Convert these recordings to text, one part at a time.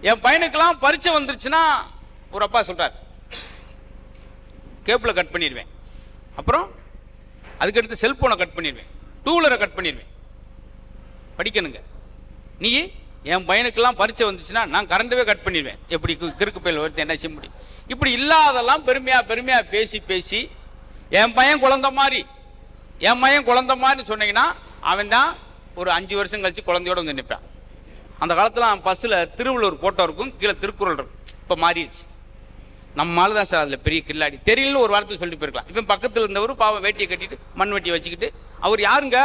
என் பையனுக்கெல்லாம் பரீட்சை வந்துருச்சுன்னா ஒரு அப்பா சொல்கிறார் கேபிளை கட் பண்ணிடுவேன். அப்புறம் அதுக்கடுத்து செல்போனை கட் பண்ணிடுவேன். டூ வீலரை கட் பண்ணிடுவேன். படிக்கணுங்க. நீ என் பையனுக்கெல்லாம் பரீட்சை வந்துச்சுன்னா நான் கரண்டவே கட் பண்ணிடுவேன். எப்படி கு- கிறுக்கு பயில் ஒருத்தன் என்ன செய்ய முடியும்? இப்படி இல்லாதெல்லாம் பெருமையாக பெருமையாக பேசி பேசி என் பையன் குழந்த மாதிரி என் பையன் குழந்த மாதிரி சொன்னீங்கன்னா அவன் தான் ஒரு அஞ்சு வருஷம் கழிச்சு குழந்தையோட வந்து நிற்பான். அந்த காலத்தில் பஸ்ஸில் திருவள்ளூர் போட்டோ இருக்கும் கீழே திருக்குறள் இருக்கும். இப்போ மாறிடுச்சு. நம்மளால தான் சார் அதில் பெரிய கில்லாடி. தெரியலன்னு ஒரு வாரத்தில் சொல்லிட்டு போயிருக்கலாம். இப்போ பக்கத்தில் இருந்தவர் பாவம் வேட்டியை கட்டிட்டு மண் வெட்டியை வச்சுக்கிட்டு அவர் யாருங்க?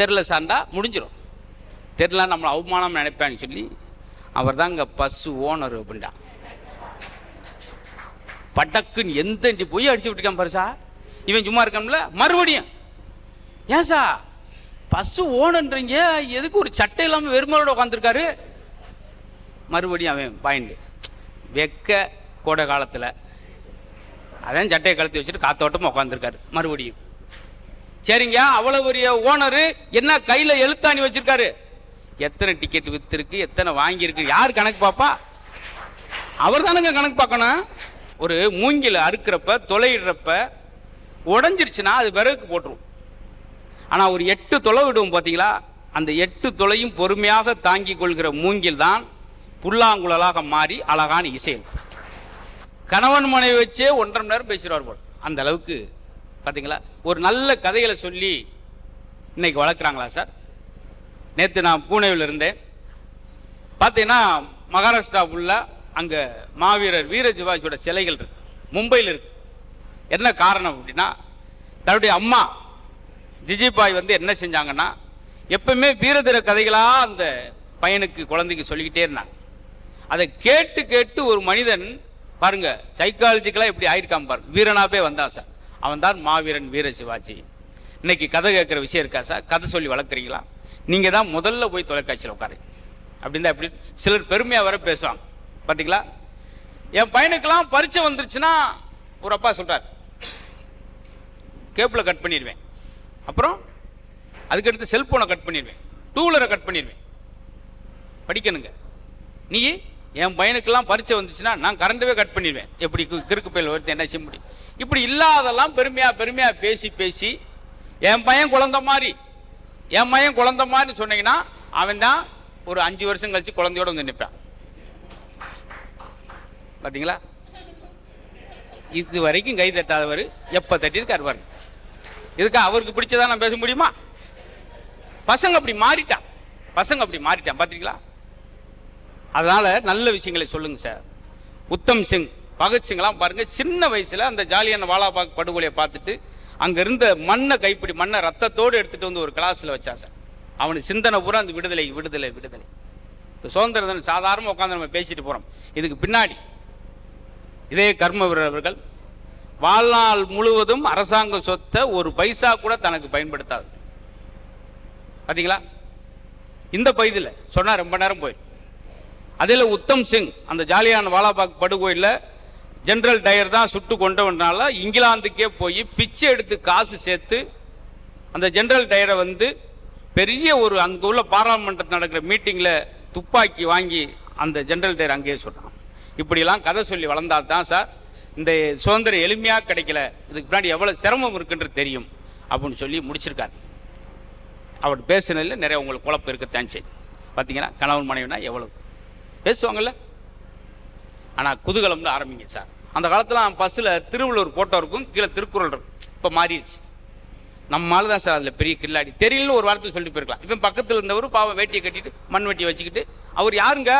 தெரில சார்ந்தா முடிஞ்சிடும் தெரில நம்மளை அவமானம் நினைப்பான்னு சொல்லி அவர் தான் இங்கே பஸ்ஸு ஓனர் அப்படின்டா பட்டக்குன்னு எந்த போய் அடிச்சு விட்டுருக்கான் பாரு சார். இவன் சும்மா இருக்கான்ல மறுபடியும். ஏன் சார்? பஸ்ஸு ஓனன்றீங்க எதுக்கு ஒரு சட்டை இல்லாமல் வெறுமலோட உட்காந்துருக்காரு மறுபடியும் அவன் பாயிண்ட் வெக்க கோடை காலத்தில். அதான் சட்டையை கழுத்தி வச்சுட்டு காத்தோட்டமாக உட்காந்துருக்காரு மறுபடியும். சரிங்க அவ்வளோ பெரிய ஓனரு என்ன கையில் எழுத்தாணி வச்சிருக்காரு? எத்தனை டிக்கெட் விற்றுருக்கு எத்தனை வாங்கியிருக்கு யார் கணக்கு பாப்பா அவர் தானுங்க கணக்கு பார்க்கணும். ஒரு மூங்கில் அறுக்கிறப்ப தொலையிடுறப்ப உடஞ்சிருச்சுன்னா அது விறகுக்கு போட்டுரும். ஆனால் ஒரு எட்டு தொலை விடுவோம் பார்த்தீங்களா அந்த எட்டு தொலையும் பொறுமையாக தாங்கி கொள்கிற மூங்கில் தான் புல்லாங்குழலாக மாறி அழகான இசையில். கணவன் மனைவி வச்சே ஒன்றரை மணி நேரம் பேசிடுவார் போல். அந்த அளவுக்கு பார்த்தீங்களா ஒரு நல்ல கதைகளை சொல்லி இன்னைக்கு வளர்க்குறாங்களா சார்? நேற்று நான் பூனேவில் இருந்தேன். பார்த்தீங்கன்னா மகாராஷ்டிரா ஃபுல்லாக அங்கே மாவீரர் வீர சிவாஜியோட சிலைகள் இருக்கு. மும்பையில் இருக்கு. என்ன காரணம் அப்படின்னா தன்னுடைய அம்மா ஜிஜிபாய் வந்து என்ன செஞ்சாங்கன்னா எப்பவுமே வீரதீர கதைகளாக அந்த பையனுக்கு குழந்தைக்கு சொல்லிக்கிட்டே இருந்தாங்க. அதை கேட்டு கேட்டு ஒரு மனிதன் பாருங்க சைக்காலஜிக்கலாக எப்படி ஆயிருக்காம பாருங்க. வீரனாவே வந்தான் சார். அவன் தான் மாவீரன் வீர சிவாஜி. இன்னைக்கு கதை கேட்குற விஷயம் இருக்கா சார்? கதை சொல்லி வளர்க்குறீங்களா? நீங்கள் தான் முதல்ல போய் தொலைக்காட்சியில் உட்காரு அப்படின்னு தான் எப்படி? சிலர் பெருமையாக வர பேசுவாங்க. பார்த்தீங்களா என் பையனுக்கெல்லாம் பரீட்சை வந்துருச்சுன்னா ஒரு அப்பா சொல்கிறார் கேப்பில் கட் பண்ணிடுவேன். அப்புறம் அதுக்கடுத்து செல்போனை கட் பண்ணிடுவேன். டூ வீலரை கட் பண்ணிடுவேன். படிக்கணுங்க. நீ என் பையனுக்கெல்லாம் பரீட்சை வந்துச்சுன்னா நான் கரண்டவே கட் பண்ணிடுவேன். எப்படி கு- கிறுக்கு பயில் ஒருத்தன் என்ன செய்ய முடியும்? இப்படி இல்லாதெல்லாம் பெருமையாக பெருமையாக பேசி பேசி என் பையன் குழந்த மாதிரி என் பையன் குழந்த மாதிரி சொன்னீங்கன்னா அவன் தான் ஒரு அஞ்சு வருஷம் கழிச்சு குழந்தையோட வந்து நிற்பான் பார்த்தீங்களா இது வரைக்கும் கை தட்டாதவர் எப்போ தட்டியிருக்காரு பாருங்க. இதுக்கு அவருக்கு பிடிச்சதா நான் பேச முடியுமா? பசங்க அப்படி மாறிட்டான் பசங்க அப்படி மாறிட்டான் பார்த்தீங்களா அதனால நல்ல விஷயங்களை சொல்லுங்க சார். உத்தம் சிங் பகத்சிங்லாம் பாருங்க சின்ன வயசுல அந்த ஜாலியான வாலாபாக் படுகொலையை பார்த்துட்டு அங்க இருந்த மண்ணை கைப்பிடி மண்ணை ரத்தத்தோடு எடுத்துட்டு வந்து ஒரு கிளாஸ்ல வச்சா சார். அவனுக்கு சிந்தனை பூரா அந்த விடுதலை விடுதலை விடுதலை. இந்த சுதந்திர சாதாரணமாக உட்காந்து நம்ம பேசிட்டு போறோம். இதுக்கு பின்னாடி இதே கர்ம வீரர் அவர்கள் வாழ்நாள் முழுவதும் அரசாங்க சொத்தை ஒரு பைசா கூட தனக்கு பயன்படுத்தாது. பார்த்தீங்களா இந்த பகுதியில் சொன்னால் ரொம்ப நேரம் போயிடும். அதில் உத்தம் சிங் அந்த ஜாலியான வாலாபாக் படுகோயிலில் ஜென்ரல் டயர் தான் சுட்டு கொண்டவனால இங்கிலாந்துக்கே போய் பிச்சை எடுத்து காசு சேர்த்து அந்த ஜென்ரல் டயரை வந்து பெரிய ஒரு அங்கே உள்ள பாராளுமன்றத்தில் நடக்கிற மீட்டிங்கில் துப்பாக்கி வாங்கி அந்த ஜென்ரல் டயர் அங்கேயே சொல்கிறான் இப்படிலாம் கதை சொல்லி வளர்ந்தால் தான் சார் இந்த சுதந்திரம் எளிமையாக கிடைக்கல. இதுக்கு பின்னாடி எவ்வளோ சிரமம் இருக்குன்றது தெரியும். அப்படின்னு சொல்லி முடிச்சிருக்காரு. அவர் பேசுனதில் நிறைய உங்களுக்கு குழப்பம் இருக்கத்தான் செய்யும் பார்த்தீங்கன்னா கணவன் மனைவினா எவ்வளவு? பேசுவாங்கள்ல ஆனால் குதூகலம்னு ஆரம்பிங்க சார். அந்த காலத்தில் பஸ்ஸில் திருவள்ளூர் போட்டோ இருக்கும் கீழே திருக்குறள் இருக்கும் இப்போ மாறிடுச்சு. நம்மளால தான் சார் அதில் பெரிய கில்லாடி. தெரியலன்னு ஒரு வார்த்தை சொல்லிட்டு போயிருக்கலாம். இப்போ பக்கத்தில் இருந்தவர் பாவம் வேட்டியை கட்டிட்டு மண் வெட்டியை வச்சுக்கிட்டு அவர் யாருங்க?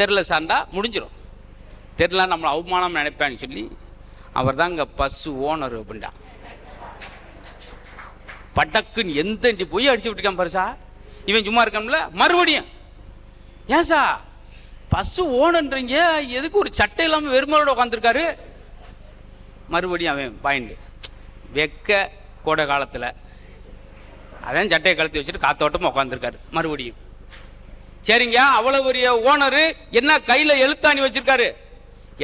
தெரில சார்ந்தா முடிஞ்சிடும் தெரில நம்மளை அவமானம் நினைப்பேன்னு சொல்லி அவர் தான் இங்கே பஸ்ஸு ஓனர் அப்படின்டா. பட்டக்குன்னு எந்த போய் அடிச்சு விட்டுருக்கான் பாரு சார். இவன் சும்மா இருக்கான்ல மறுபடியும். ஏன் சார்? பஸ்ஸு ஓனன்றீங்க எதுக்கு ஒரு சட்டை இல்லாமல் வெறுமலோட உட்காந்துருக்காரு மறுபடியும் அவன் பாயிண்ட் வெக்க கோடை காலத்தில் அதான் சட்டையை கழுத்தி வச்சுட்டு காத்தோட்டமாக உட்காந்துருக்காரு மறுபடியும். சரிங்க அவ்வளவு பெரிய ஓனரு என்ன கையில் எழுத்தாணி வச்சிருக்காரு?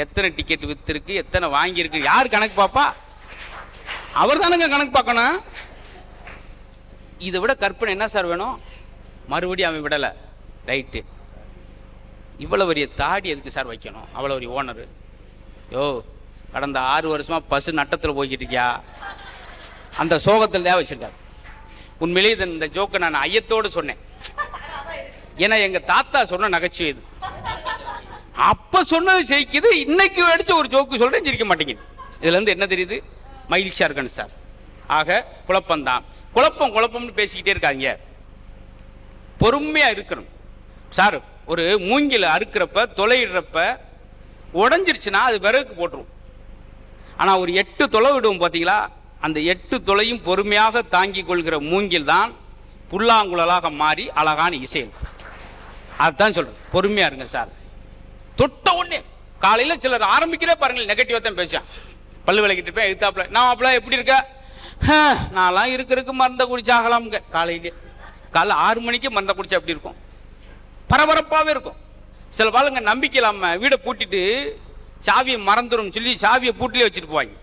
எத்தனை டிக்கெட் விற்றுருக்கு எத்தனை வாங்கியிருக்கு யார் கணக்கு பாப்பா அவர் தானுங்க கணக்கு பார்க்கணும். இதை விட கற்பனை என்ன சார் வேணும்? மறுபடியும் அவன் விடலை. ரைட்டு இவ்வளோ பெரிய தாடி எதுக்கு சார் வைக்கணும்? அவ்வளோ பெரிய ஓனர் யோ கடந்த ஆறு வருஷமாக பசு நட்டத்தில் போய்கிட்டு இருக்கியா? அந்த சோகத்தில் தான் வச்சிருக்காரு. உண்மையிலேயே இந்த ஜோக்கை நான் ஐயத்தோடு சொன்னேன். ஏன்னா எங்கள் தாத்தா சொன்ன நகைச்சுவை இது. அப்ப சொன்னது ஜெயிக்குது இன்னைக்கு அடிச்ச ஒரு ஜோக்கு சொல்றேன் ஜெயிக்க மாட்டேங்குது. இதுலேருந்து என்ன தெரியுது? மகிழ்ச்சியா இருக்கணும் சார். ஆக குழப்பம்தான். குழப்பம் குழப்பம்னு பேசிக்கிட்டே இருக்காங்க பொறுமையா இருக்கணும். சார் ஒரு மூங்கில அறுக்கிறப்ப தொலையிடுறப்ப உடஞ்சிருச்சுன்னா அது விறகுக்கு போட்டுரும். ஆனா ஒரு எட்டு தொலை விடுவோம் பாத்தீங்களா? அந்த எட்டு தொலையும் பொறுமையாக தாங்கிக் கொள்கிற மூங்கில் தான் புல்லாங்குழலாக மாறி அழகான இசை. அதுதான் சொல்றேன். பொறுமையா இருங்க சார். தொட்ட உடனே காலையில் சிலர் ஆரம்பிக்கிறே பாருங்கள் நெகட்டிவாக தான் பேசுவேன் பல்லு விளக்கிட்டு இருப்பேன் எழுத்தாப்புல நான் அப்பல எப்படி இருக்க? நான்லாம் இருக்கிறதுக்கு மருந்த குடிச்சாகலாமுங்க காலையிலே காலைல ஆறு மணிக்கு மருந்த குடிச்சா எப்படி இருக்கும்? பரபரப்பாகவே இருக்கும். சில பாலுங்க நம்பிக்கை இல்லாமல் வீடை பூட்டிட்டு சாவியை மறந்துடும் சொல்லி சாவியை பூட்டிலே வச்சுட்டு போவாங்க.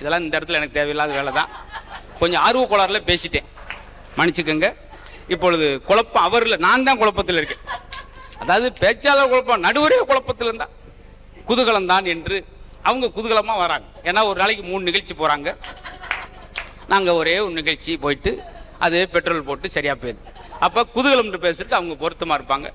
இதெல்லாம் இந்த இடத்துல எனக்கு தேவையில்லாத வேலை தான். கொஞ்சம் ஆர்வ கோளாறுல பேசிட்டேன். மன்னிச்சுக்கோங்க. இப்பொழுது குழப்பம் அவரில் நான் தான் குழப்பத்தில் இருக்கேன். அதாவது பேச்சாளர் குழப்பம் நடுவரே குழப்பத்தில் இருந்தா குதூகலம் தான் என்று அவங்க குதூகலமாக வராங்க. ஏன்னா ஒரு நாளைக்கு மூணு நிகழ்ச்சி போகிறாங்க நாங்கள் ஒரே ஒரு நிகழ்ச்சி போயிட்டு அது பெட்ரோல் போட்டு சரியாக போயிடுது. அப்போ குதூகலம்னு பேசுறதுக்கு அவங்க பொருத்தமாக இருப்பாங்க.